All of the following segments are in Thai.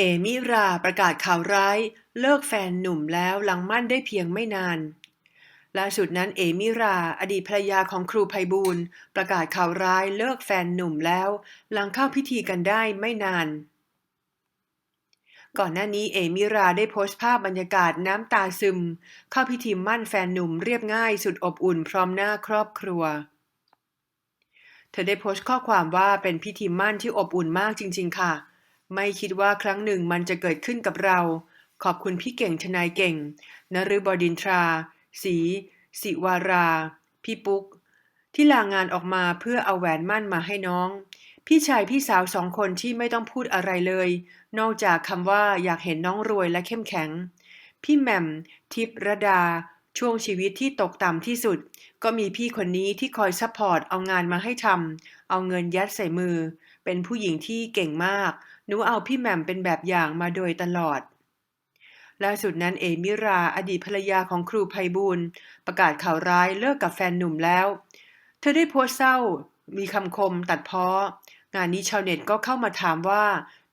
เอมิราประกาศข่าวร้ายเลิกแฟนหนุ่มแล้วหลังมั่นได้เพียงไม่นาน ล่าสุดนั้นเอมิรา อดีตภรรยาของครูไพบูลประกาศข่าวร้ายเลิกแฟนหนุ่มแล้ว หลังเข้าพิธีกันได้ไม่นาน ก่อนหน้านี้เอมิราได้โพสต์ภาพบรรยากาศน้ำตาซึม เข้าพิธีมั่นแฟนหนุ่มเรียบง่ายสุดอบอุ่นพร้อมหน้าครอบครัวเธอได้โพสต์ข้อความว่าเป็นพิธีมั่นที่อบอุ่นมากจริง ๆ ค่ะ ไม่คิดว่าครั้งหนึ่งมันจะเกิดขึ้นกับเรา ขอบคุณพี่เก่งทนายเก่ง นฤบดินทราศรีสิวารา พี่ปุ๊ก ที่ลางานออกมาเพื่อเอาแหวนมั่นมาให้น้อง พี่ชายพี่สาวสองคนที่ไม่ต้องพูดอะไรเลย นอกจากคำว่าอยากเห็นน้องรวยและเข้มแข็ง พี่แหม่ม ทิพระดา ช่วงชีวิตที่ตกต่ำที่สุด ก็มีพี่คนนี้ที่คอยซัพพอร์ตเอางานมาให้ทำเอาเงินยัดใส่มือ เป็นผู้หญิงที่เก่งมากหนูเอาพี่แหม่มเป็นแบบอย่างมาโดยตลอดล่าสุดนั้นเอมิราอดีตภรรยาของครูไพบูลประกาศข่าวร้ายเลิกกับแฟนหนุ่มแล้ว เธอได้โพสเศร้า มีคำคมตัดเพ้องานนี้ชาวเน็ตก็เข้ามาถามว่า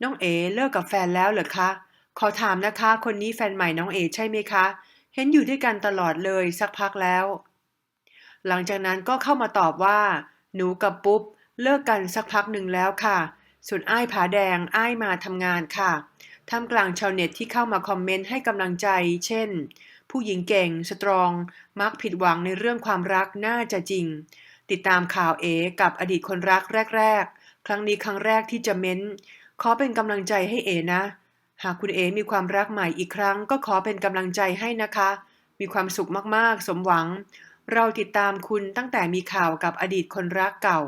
น้องเอเลิกกับแฟนแล้วเหรอคะ ขอถามนะคะ คนนี้แฟนใหม่น้องเอใช่ไหมคะ เห็นอยู่ด้วยกันตลอดเลยสักพักแล้ว หลังจากนั้นก็เข้ามาตอบว่า หนูกับปุ๊บ เลิกกันสักพักหนึ่งแล้วค่ะ ส่วนอ้ายผาแดงอ้ายมาทำงานค่ะท่ามกลางชาวเน็ตที่เข้ามาคอมเมนต์ให้กำลังใจ เช่น ผู้หญิงเก่ง สตรอง มักผิดหวังในเรื่องความรักน่าจะจริง ติดตามข่าวเอกับอดีตคนรักแรก ๆ ครั้งนี้ครั้งแรกที่จะเม้น ขอเป็นกำลังใจให้เอนะ หากคุณเอ๋มีความรักใหม่อีกครั้งก็ขอเป็นกำลังใจให้นะคะ มีความสุขมากๆ สมหวัง เราติดตามคุณตั้งแต่มีข่าวกับอดีตคนรักเก่า